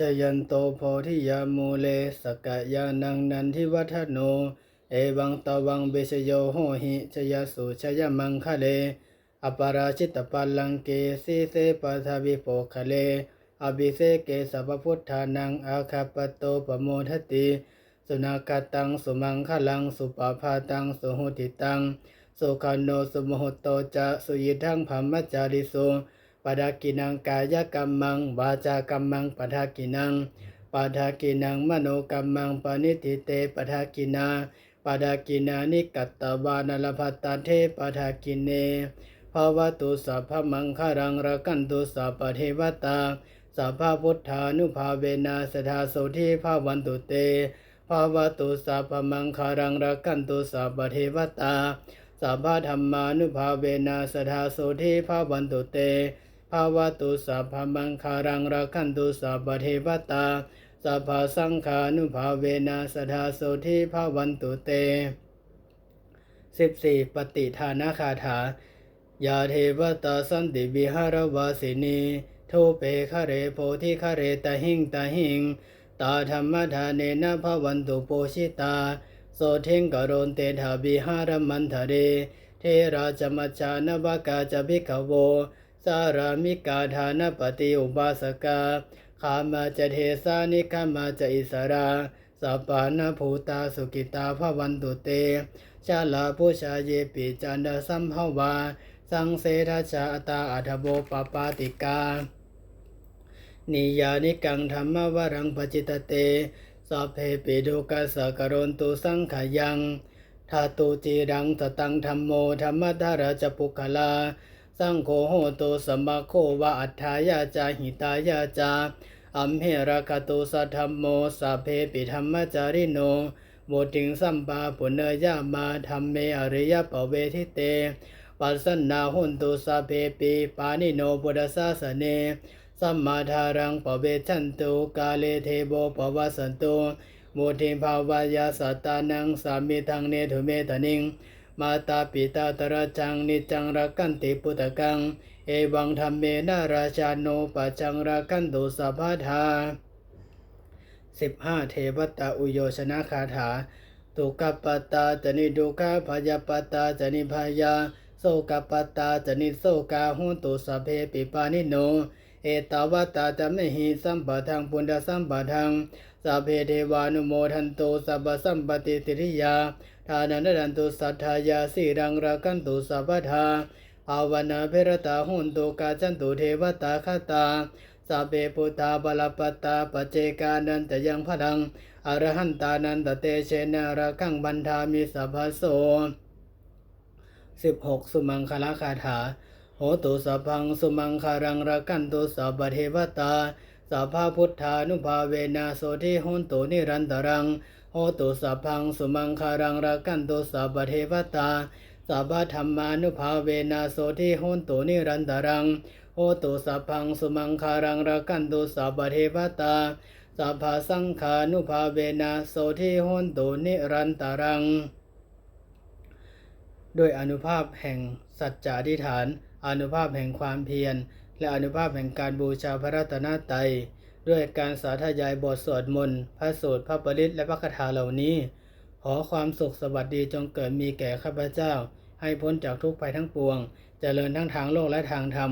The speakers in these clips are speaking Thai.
ชยันโตโพธิยามูเลสกะยานังนันทิวัฒโน เอวังตวังเบชโยโหหิชยสุชยมังคะเล อปาราชิตปัลลังเกสีเสปัทวิโปคะเล อภิเสเกสัพพุทธานังอาคาปโตปโมทติ สุนักตังสุมังคะลังสุปาพาตังสุหุติตังสุขันโนสุโมหโตจะสุยิทังพรหมจาริสุ ปดากินังกายกรรมังวาจากรรมังปทากินังปทากินังมโนกรรมังปณิติเตปทากินาปดากินานิกัตตวานลภัตตาเทปทากิเนภาวตุสัพพมังคารังระกันตุสัพพเทวตาสัพพพุทธานุภาเวนะสทาโสทิภาวันตุเตภาวตุสัพพมังคารังรักันตุสัพพเทวตาสัพพธรรมานุภาเวนะสทาโสทิภาวันตุเต ภาวตุสัพพมังคารังรักขันตุสัพเทวตาสัพพสังฆานุภาเวนะสทาโสทิภาวันตุเตสิบสี่ปฏิทานาคาถายาเทวตาสันติวิหารวาสินีทุเปคะเรโพธิคะเรตหิงตาหิง ตาธรรมทานเนนะภวันตุโปชิตา โสเทงกโรนเตถาบิหารมันทะเร เทราจมัจจานวากาจะพิกโว สารามิกาธานปฏิอุบาสกาขามาจะเทสานิขามาจะอิสราสัปปานาภูตาสุกิตาภวันตุเต ชาลาผู้ชาเยปิจันดาสัมภวา สังเสทชาตาอัฐโบปปาติกา นิยานิกังธรรมวรังปจิตเตสัพเพปิดุกัสกรนตุสังขยังทาตุจีรังตตังธรรมโมธรรมธาราจปุคลา สังโฆโหตุสมมาโควะอัฏฐายาจาหิตายาจาอัมเหระกตุสัทธมโมสัพเพปิธรรมจาริโนโมติงสัมปาปุเนยามาธรรมเมอริยปเวทิเต ปัสสนาหุนตุสัพเพปิปานิโนบุตสาสเน สัมมาทารังปเวชันตุกาเลเทโบปวัสสันตุโมทิภาวายาสตานังสามิทังเนถุเมตนิง มาตาปิตาตระจังนิจังรักกันติปุตกัง เอวังธรรมเมนาราชาโนปัจังรักกันตุสัพพทาสิบห้าเทวตาอุโยชนะคาถาตุกปตาจนิดุกาพยาปตาจนิพยาโสกปตาจนิโสกาหุนตุสเพปิปานิโน เอตาวตาจะไม่หิสัมปะทังปุณณสัมปะทัง สัพเพเทวานุโมทันตุสัพพสัมปติสิริยาทานันดันตุสัทธายาสีรังรักันตุสัพพทาภาวนาเพรตาหุนตุกาจันตุเทวตาคตาสัพเพพุทธาบาลปตาปเจกานันตยังพลังอรหันตานันตเตเชนะระกังบันทามิสัพพโสสิบหกสุมังคลาคาถาโหตุสัพพังสุมังคารังระกันตุสัพพเทวตา สัพพะพุทธานุภาเวนะโสทิหุนตุนิรันตรัง โหตุสัพพังสุมังคารังระกันตุสัพพเทวตาสัพพะธรรมานุภาเวนะโสทิหุนตุนิรันตรัง โหตุสัพพังสุมังคารังระกันตุสัพพเทวตาสัพพะสังขานุภาเวนะโสทิหุนตุนิรันตรัง ด้วยอนุภาพแห่งสัจจาธิฐานอนุภาพแห่งความเพียร และอนุภาพแห่งการบูชาพระรัตนตรัยด้วยการสาธยายบทสวดมนต์พระสูตรพระปริตและพระคาถาเหล่านี้ ขอความสุขสวัสดีจงเกิดมีแก่ข้าพเจ้า ให้พ้นจากทุกภัยทั้งปวงเจริญทั้งทางโลกและทางธรรม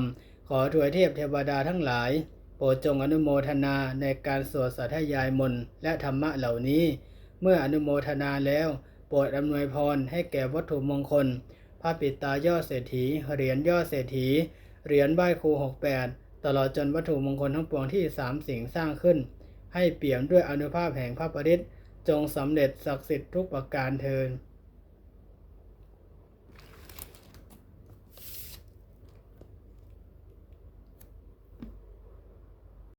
ขอถวยเทพเทวดาทั้งหลาย โปรดจงอนุโมทนาในการสวดสาธยายมนต์และธรรมะเหล่านี้ เมื่ออนุโมทนาแล้ว โปรดอำนวยพรให้แก่วัตถุมงคลพระปิตายอดเศรษฐีเหรียญยอดเศรษฐี เหรียญไหว้ครู68 ตลอดจนวัตถุมงคลทั้งปวงที่สามสิ่งสร้างขึ้น ให้เปี่ยมด้วยอนุภาพแห่งพระปริศจงสำเร็จศักดิ์สิทธิ์ทุกประการเทิน